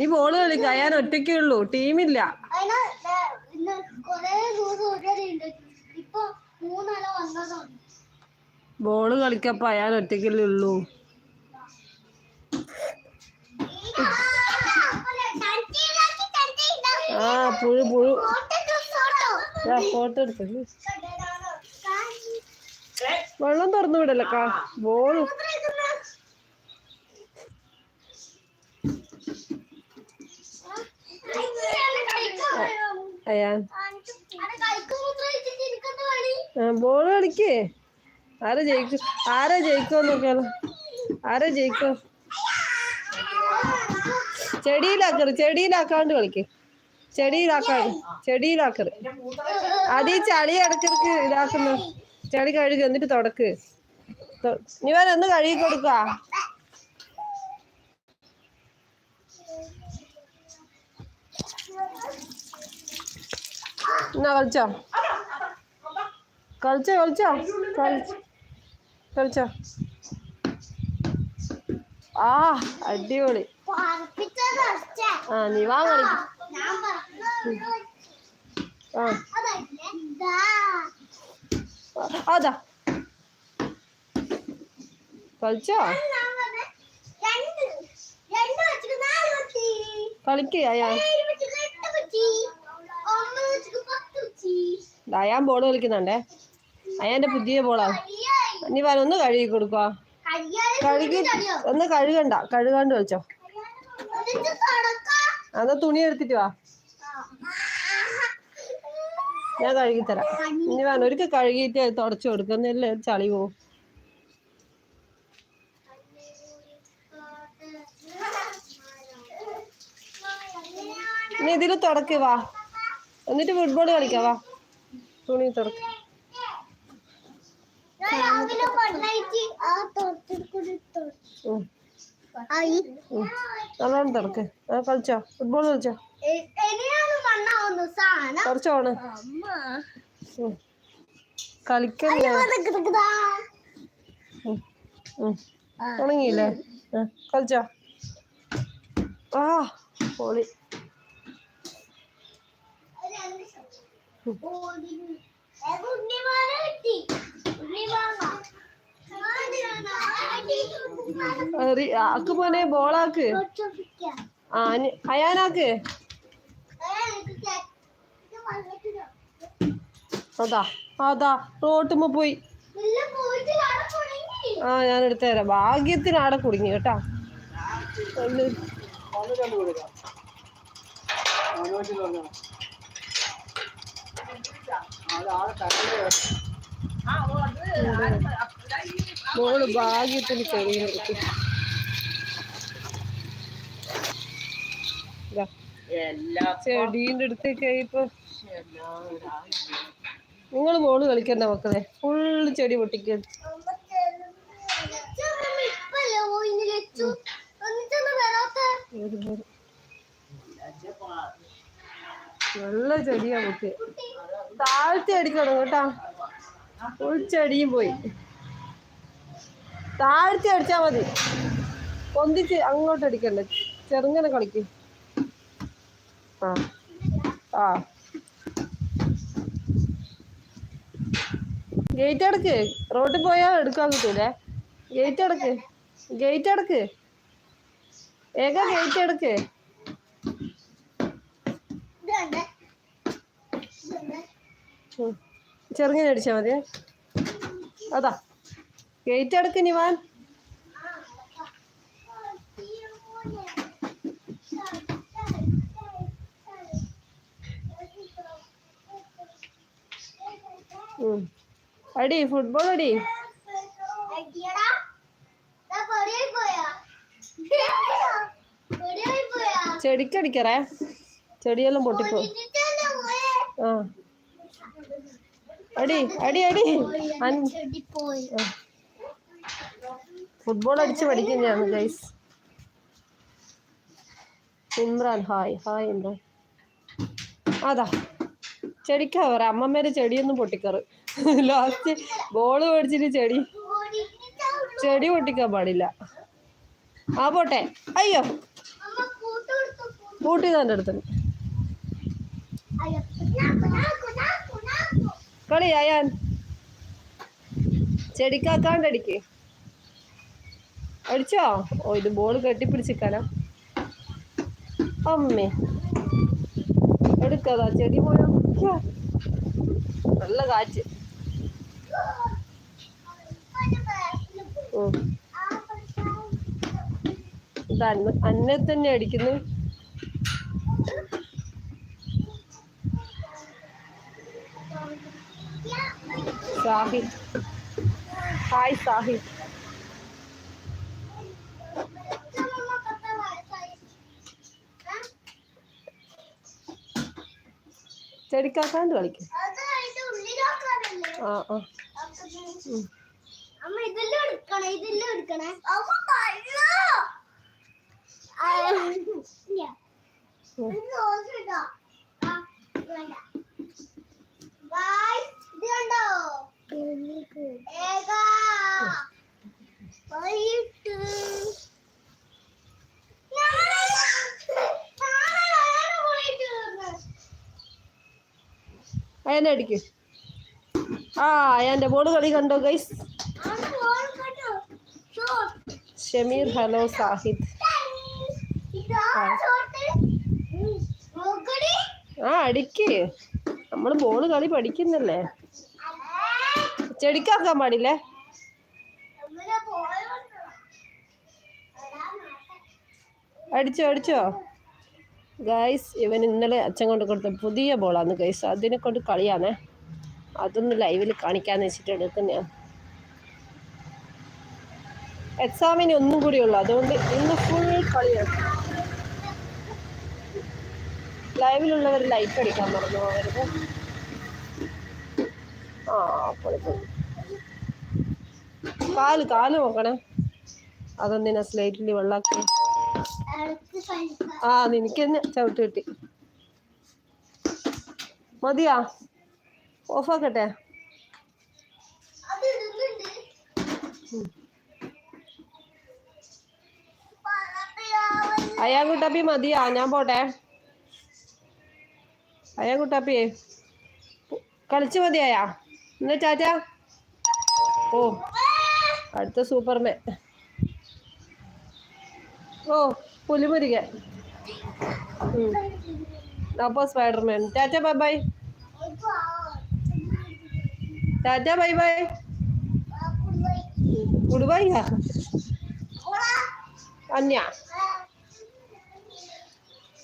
ഈ ബോൾ കളിക്കാൻ ഞാൻ ഒറ്റയ്ക്കേ ഉള്ളൂ. ടീമില്ല ബോൾ കളിക്കപ്പ ഞാൻ ഒറ്റയ്ക്കല്ലേ ഉള്ളൂ. ആ പുഴു പുഴു. ഫോട്ടോ എടുത്തു. വെള്ളം തുറന്നു വിടലക്കാ ബോൾ. ബോൾ കളിക്കേ. ആരാ ജയിക്കും ആരാ ജയിക്കോ നോക്കാലോ ആരാ ജയിക്കോ ചെടിയിലാക്കറ് ചെടിയിലാക്കാണ്ട് കളിക്കേ. ചെടിയിലാക്കാണ്ട്. ചെടിയിലാക്കറ് അത് ചളി ഇടക്കിടക്ക് ഇതാക്കുന്നു. ചളി കഴുകി എന്നിട്ട് തുടക്ക്. നീ വേറെ ഒന്ന് കഴുകി കൊടുക്ക. എന്നാ കളിച്ചോ? കളിച്ചോ കളിച്ചോ? കളിച്ചോ ആ അടിപൊളി. ആ നീ വാ കളിക്കും ആ. അതാ. കളിച്ചോ? കളിക്ക് അയാ. അയാൻ ബോൾ കളിക്കുന്നുണ്ടേ. അയാന്റെ പുതിയ ബോളാ നീ വാ ഒന്ന് കഴുകി കൊടുക്കുക കഴുകി ഒന്ന് കഴുകണ്ട. കഴുകാണ്ട് കളിച്ചോ. അതാ തുണി എടുത്തിട്ട് വാ. ഞാൻ കഴുകി തരാം. ഇനി വേണം. ഒരിക്കൽ കഴുകിയിട്ട് തുടച്ചു കൊടുക്കുന്നല്ലേ ചളി പോവും. ഇനി ഇതിൽ തുടക്ക്. വാ. എന്നിട്ട് ഫുട്ബോൾ കളിക്കാം. വാ. തുണി തുടക്ക്. നല്ലോണം തുടക്ക് കളിച്ചോ. ഫുട്ബോൾ കളിച്ചോ. കുറച്ചോണ്. കളിക്കല്ലേ. ഉണങ്ങിയില്ലേ? കളിച്ചോ? ആ പൊളി. ആക്ക് പോനെ ബോളാക്ക്. ആ അയാനാക്ക്. അതാ അതാ റോട്ടുമ്മ പോയി. ആ ഞാൻ എടുത്തു തരാം. ഭാഗ്യത്തിന് ആടെ കുടുങ്ങി കേട്ടാ. മോൾ ഭാഗ്യത്തിന് ചെറിയ നിർത്തി അടുത്തേക്കായി അടുത്തേക്ക് ഇപ്പൊ. നിങ്ങൾ മോൾ കളിക്കണ്ട മക്കളെ. ഫുള്ള് ചെടി പൊട്ടിക്ക. നല്ല ചെടിയാ പൊട്ടി താഴ്ത്തി അടിക്കണം കേട്ടാ. ഫുൾ ചെടിയും പോയി. താഴ്ത്തി അടിച്ചാ മതി. പൊന്തിച്ച് അങ്ങോട്ട് അടിക്കണ്ട. ചെറുങ്ങനെ കളിക്ക്. ആ. ആ. ഗേറ്റ് അടക്ക്. റോഡിൽ പോയാൽ എടുക്കാൻ കിട്ടൂലേ ഗേറ്റ് അടക്ക്. ഗേറ്റ് അടക്ക്. ഏക ഗേറ്റ് അടക്ക്. ചെറുങ്ങനെ അടിച്ചാൽ മതി. അതാ. ഗേറ്റ് അടക്ക് നിവാൻ. അടി ഫുട്ബോൾ അടി. ചെടിക്കടിക്കറേ. ചെടിയെല്ലാം പൊട്ടിപ്പോ. ആ. അടി അടി അടി. ഫുട്ബോൾ അടിച്ച് പഠിക്കും ഞാൻ guys Imran hi hi Imran. അതാ. ചെടിക്കാവറ അമ്മമ്മേരെ ചെടിയൊന്നും പൊട്ടിക്കറ്. ലാസ്റ്റ് ബോൾ മേടിച്ചിട്ട് ചെടി ചെടി പൊട്ടിക്കാൻ പാടില്ല. ആ പോട്ടെ. അയ്യോ. പൂട്ടി തന്റെ അടുത്ത്. കളി അയാൻ. ചെടിക്കാക്കാണ്ടടിക്ക് അടിച്ചോ? ഓ ഇത് ബോൾ കെട്ടിപ്പിടിച്ചിക്കാനാ അമ്മേ. എടുക്കാതാ ചെടി പോയോ. നല്ല കാറ്റ് അതിന്റെ ബാക്കിൽ പോയി. ഉം. ആ പക്ഷേ- ഇത് അന്ന അന്നെ തന്നെ അടിക്കുന്നു. സാഹി. ഹായ് സാഹി? ചെടിക്കാക്കാണ്ട് കളിക്കും. ആ ആ. അമ്മ ഇതെല്ലാം എടുക്കണേ? ഇതെല്ലാം എടുക്കണേ? അടിക്ക്. ആ അയാന്റെ ബോൾ കളി കണ്ടോ ഗൈസ്. ഷമീർ ഹലോ സാഹിദ്. ആ അടിക്ക് നമ്മൾ ബോൾ കളി പഠിക്കുന്നല്ലേ ചെടിക്കാക്കാൻ പാടില്ലേ. അടിച്ചോ അടിച്ചോ ഗൈസ് ഇവൻ ഇന്നലെ അച്ഛൻ കൊണ്ട് കൊടുത്ത പുതിയ ബോളാണ് ഗൈസ് അതിനെ കൊണ്ട് കളിയാണേ അതൊന്ന് ലൈവിൽ കാണിക്കാന്ന് വെച്ചിട്ട് എടുക്കുന്നതാണ് എക്സാമിന് ഒന്നും കൂടി ഉള്ളു. അതുകൊണ്ട് ഇന്ന് ഫുൾ കളിയാണ് ലൈവിലുള്ളവർ ലൈറ്റ് അടിക്കാൻ മറന്നു പോകരുത്. ആ പൊളിപ്പൊളി പൊളി കാൽ കാൽ നോക്കണേ. അതൊന്നിനാ സ്ലേറ്റിൽ വെള്ളാക്കി. ആ നിനക്ക് തന്നെ ചവിട്ട് കിട്ടി. മതിയാ? ഓഫാക്കട്ടെ. പറപ്പിയാവൽ. അയാൻ മതിയാ ഞാൻ പോട്ടെ. അയ്യാ കുട്ടപ്പി കളിച്ചു മതിയായാ? എന്നാ ചാച്ച? ഓ അടുത്ത സൂപ്പർമാൻ. ഓ പുലിമുരുക അപ്പോൾ Spiderman. Tata bye bye tata bye bye ആ കൊണ്ടുപോയി. ഗുഡ് ബൈ ഓടാ. അന്യ